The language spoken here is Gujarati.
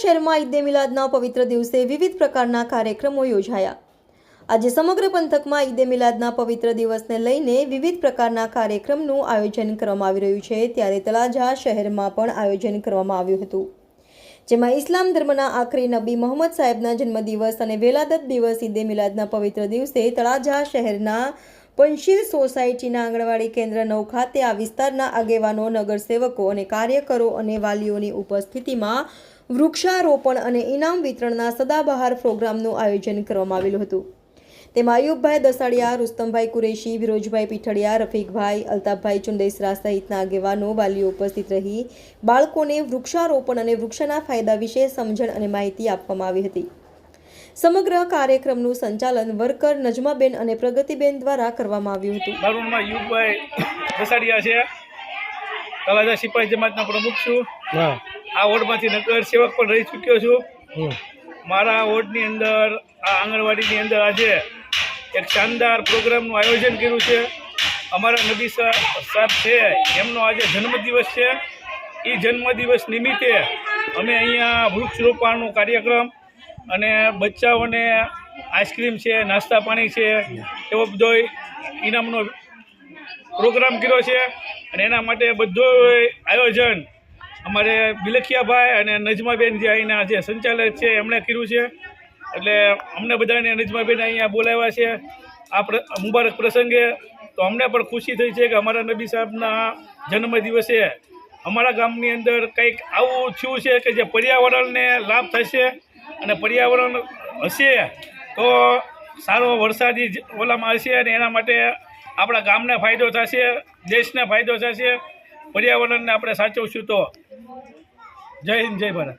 શહેરમાં ઈદે મિલાદના પવિત્ર દિવસે વિવિધ પ્રકારના કાર્યક્રમો યોજાયા. આજે સમગ્ર પંથકમાં ઈદે મિલાદના પવિત્ર દિવસને લઈને વિવિધ પ્રકારના કાર્યક્રમનું આયોજન કરવામાં આવી રહ્યું છે. ત્યારે તળાજા શહેરમાં પણ આયોજન કરવામાં આવ્યું હતું. જેમાં ઇસ્લામ ધર્મના આખરી નબી મોહમ્મદ સાહેબના જન્મદિવસ અને વેલાદત દિવસ ઈદે મિલાદના પવિત્ર દિવસે તળાજા શહેરના પંશીલ સોસાયટીના આંગણવાડી કેન્દ્ર નવ ખાતે આ વિસ્તારના આગેવાનો, નગરસેવકો અને કાર્યકરો અને વાલીઓની ઉપસ્થિતિમાં વૃક્ષારોપણ અને ઇનામ વિતરણના સદાબહાર પ્રોગ્રામનું આયોજન કરવામાં આવેલું હતું. તેમાં અયુબભાઈ દસાડિયા રુસ્તમભાઈ કુરેશી, વિરોજભાઈ પીઠડિયા, રફીકભાઈ, અલ્તાફભાઈ ચુંડેસરા સહિતના આગેવાનો, વાલીઓ ઉપસ્થિત રહી બાળકોને વૃક્ષારોપણ અને વૃક્ષના ફાયદા વિશે સમજણ અને માહિતી આપવામાં આવી હતી. સમગ્ર કાર્યક્રમનું સંચાલન વર્કર નજમાબેન અને પ્રગતિબેન દ્વારા કરવામાં આવ્યું હતું. મારું યુગભાઈ દસાડિયા છે. તળાજા સિપાહી જમાતના પ્રમુખ છું. હા. આ વોર્ડમાંથી નગર સેવક પણ રહી ચૂક્યો છું. મારા વોર્ડની અંદર આ આંગણવાડીની અંદર આજે એક શાનદાર પ્રોગ્રામનું આયોજન કર્યું છે. અમારા નબી સાહેબ છે એમનો આજે જન્મદિવસ છે. એ જન્મદિવસ નિમિત્તે અમે અહીંયા વૃક્ષ રોપાણનો કાર્યક્રમ અને બચ્ચાઓને આઈસ્ક્રીમ છે, નાસ્તા પાણી છે, એવો બધો ઇનામનો પ્રોગ્રામ કર્યો છે. અને એના માટે બધો આયોજન અમારે બિલખિયાભાઈ અને નજમાબેન જે અહીંના જે સંચાલક છે, એમણે કર્યું છે. એટલે અમને બધાને નજમાબેન અહીંયા બોલાવ્યા છે. આ મુબારક પ્રસંગે તો અમને પણ ખુશી થઈ છે કે અમારા નબી સાહેબના જન્મદિવસે અમારા ગામની અંદર કંઈક આવું થયું છે કે જે પર્યાવરણને લાભ થશે. અને પર્યાવરણ હશે, તો સારો વરસાદી ઓલામાં હશે અને એના માટે આપણા ગામને ફાયદો થશે, દેશને ફાયદો થશે. પર્યાવરણને આપણે સાચવશું તો. જય હિન્દ, જય ભારત.